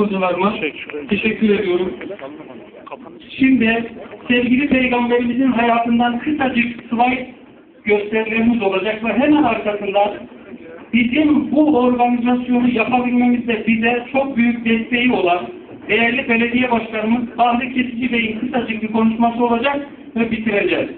Hocalarıma teşekkür ediyorum. Şimdi sevgili peygamberimizin hayatından kısacık slide gösterilerimiz olacak ve hemen arkasından bizim bu organizasyonu yapabilmemizde bize çok büyük desteği olan değerli belediye başkanımız Bahri Kesici Bey'in kısacık bir konuşması olacak ve bitireceğiz.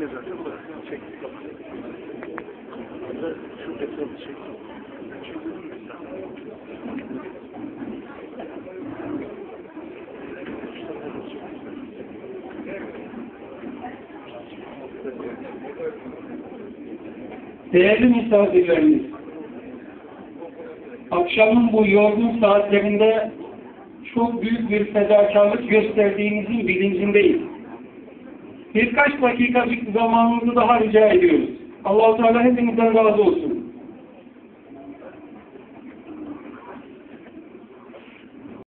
Da çek. Çek. Değerli misafirlerimiz, akşamın bu yorgun saatlerinde çok büyük bir fedakarlık gösterdiğinizin bilincindeyiz. Birkaç dakikacık zamanınızı daha rica ediyoruz. Allah-u Teala hepinizden razı olsun.